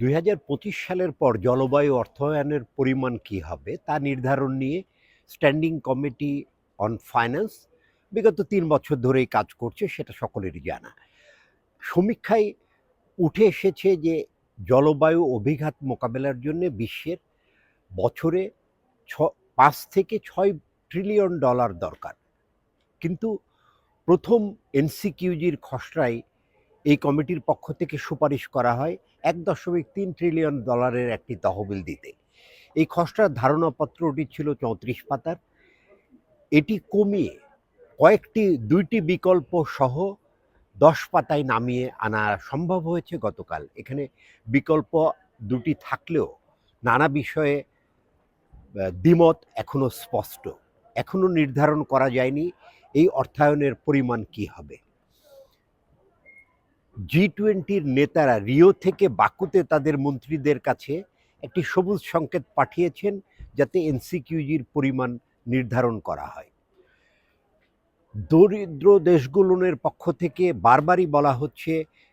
দু হাজার পঁচিশ সালের পর জলবায়ু অর্থায়নের পরিমাণ কি হবে তা নির্ধারণ নিয়ে স্ট্যান্ডিং কমিটি অন ফাইন্যান্স বিগত তিন বছর ধরেই কাজ করছে, সেটা সকলেরই জানা। সমীক্ষায় উঠে এসেছে যে জলবায়ু অভিঘাত মোকাবেলার জন্য বিশ্বের বছরে ছ, পাঁচ থেকে ছয় ট্রিলিয়ন ডলার দরকার। কিন্তু প্রথম এনসিকিউজির খসড়ায় এই কমিটির পক্ষ থেকে সুপারিশ করা হয় এক দশমিক তিন ট্রিলিয়ন ডলারের একটি তহবিল দিতে। এই খসড়ার ধারণাপত্রটি ছিল চৌত্রিশ পাতার। এটি কমিয়ে কয়েকটি, দুইটি বিকল্প সহ দশ পাতায় নামিয়ে আনা সম্ভব হয়েছে গতকাল। এখানে বিকল্প দুটি থাকলেও নানা বিষয়ে দ্বিমত এখনও স্পষ্ট। এখনও নির্ধারণ করা যায়নি এই অর্থায়নের পরিমাণ কি হবে। জি টোয়েন্টির নেতারা রিও থেকে বাকুতে তাদের মন্ত্রীদের কাছে একটি সবুজ সংকেত পাঠিয়েছেন যাতে এনসিকিউজির পরিমাণ নির্ধারণ করা হয়। দরিদ্র দেশগুলোর পক্ষ থেকে বারবারই বলা হচ্ছে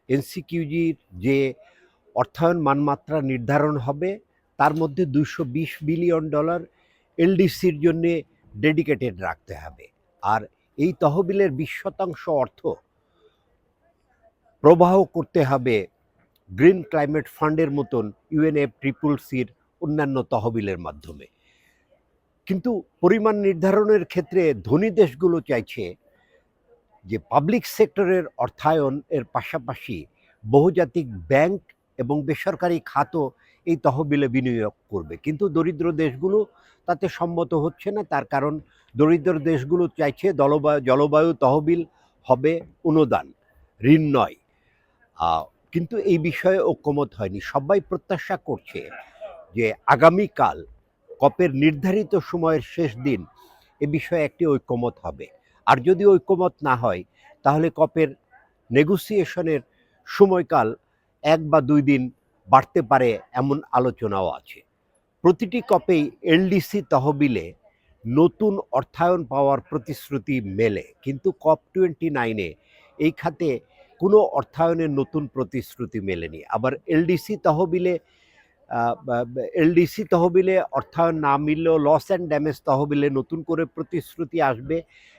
এনসিকিউজির যে অর্থায়ন মানমাত্রা নির্ধারণ হবে, তার মধ্যে দুশো বিলিয়ন ডলার এলডিসির জন্য ডেডিকেটেড রাখতে হবে। আর এই তহবিলের বিশ শতাংশ অর্থ প্রবাহ করতে হবে গ্রিন ক্লাইমেট ফান্ডের মতন ইউএনএফ ট্রিপল সির অন্যান্য তহবিলের মাধ্যমে। কিন্তু পরিমাণ নির্ধারণের ক্ষেত্রে ধনী দেশগুলো চাইছে যে পাবলিক সেক্টরের অর্থায়ন এর পাশাপাশি বহুজাতিক ব্যাংক এবং বেসরকারি খাতও এই তহবিলে বিনিয়োগ করবে। কিন্তু দরিদ্র দেশগুলো তাতে সম্মত হচ্ছে না, তার কারণ দরিদ্র দেশগুলো চাইছে জলবায়ু জলবায়ু তহবিল হবে অনুদান, ঋণ নয়। কিন্তু এই বিষয়ে ঐক্যমত হয়নি। সবাই প্রত্যাশা করছে যে আগামীকাল কপের নির্ধারিত সময়ের শেষ দিন এ বিষয়ে একটি ঐক্যমত হবে। আর যদি ঐক্যমত না হয়, তাহলে কপের নেগোসিয়েশনের সময়কাল এক বা দুই দিন বাড়তে পারে এমন আলোচনাও আছে। প্রতিটি কপেই এলডিসি তহবিলে নতুন অর্থায়ন পাওয়ার প্রতিশ্রুতি মেলে। কিন্তু কপ টোয়েন্টি নাইনে এই খাতে কোনো অর্থায়নের নতুন প্রতিশ্রুতি মেলেনি। আবার এলডিসি তহবিলে এলডিসি তহবিলে অর্থায়ন না মিললেও লস অ্যান্ড ড্যামেজ তহবিলে নতুন করে প্রতিশ্রুতি আসবে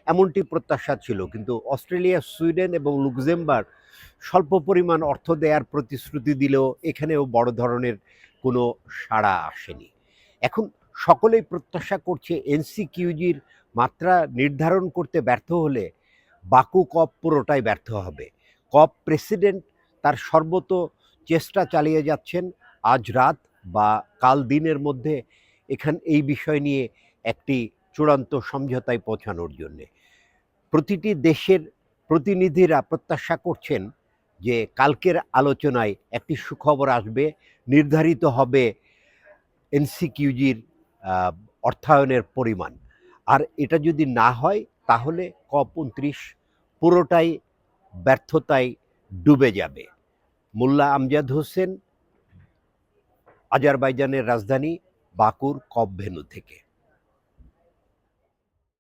এমনটি প্রত্যাশা ছিল। কিন্তু অস্ট্রেলিয়া, সুইডেন এবং লুক্সেমবার্গ স্বল্প পরিমাণ অর্থ দেওয়ার প্রতিশ্রুতি দিলেও এখানেও বড় ধরনের কোনো সাড়া আসেনি। এখন সকলেই প্রত্যাশা করছে এনসিকিউজির মাত্রা নির্ধারণ করতে ব্যর্থ হলে বাকু কপ পুরোটাই ব্যর্থ হবে। কপ প্রেসিডেন্ট তার সর্বত চেষ্টা চালিয়ে যাচ্ছেন আজ রাত বা কাল দিনের মধ্যে এখান, এই বিষয় নিয়ে একটি চূড়ান্ত সমঝোতায় পৌঁছানোর জন্যে। প্রতিটি দেশের প্রতিনিধিরা প্রত্যাশা করছেন যে কালকের আলোচনায় একটি সুখবর আসবে, নির্ধারিত হবে এনসিকিউজির অর্থায়নের পরিমাণ। আর এটা যদি না হয়, তাহলে কপ উনত্রিশ পুরোটাই ব্যর্থতায় ডুবে যাবে। মোল্লা আমজাদ হোসেন আজারবাইজানের রাজধানী বাকুর কপ ভেনু থেকে।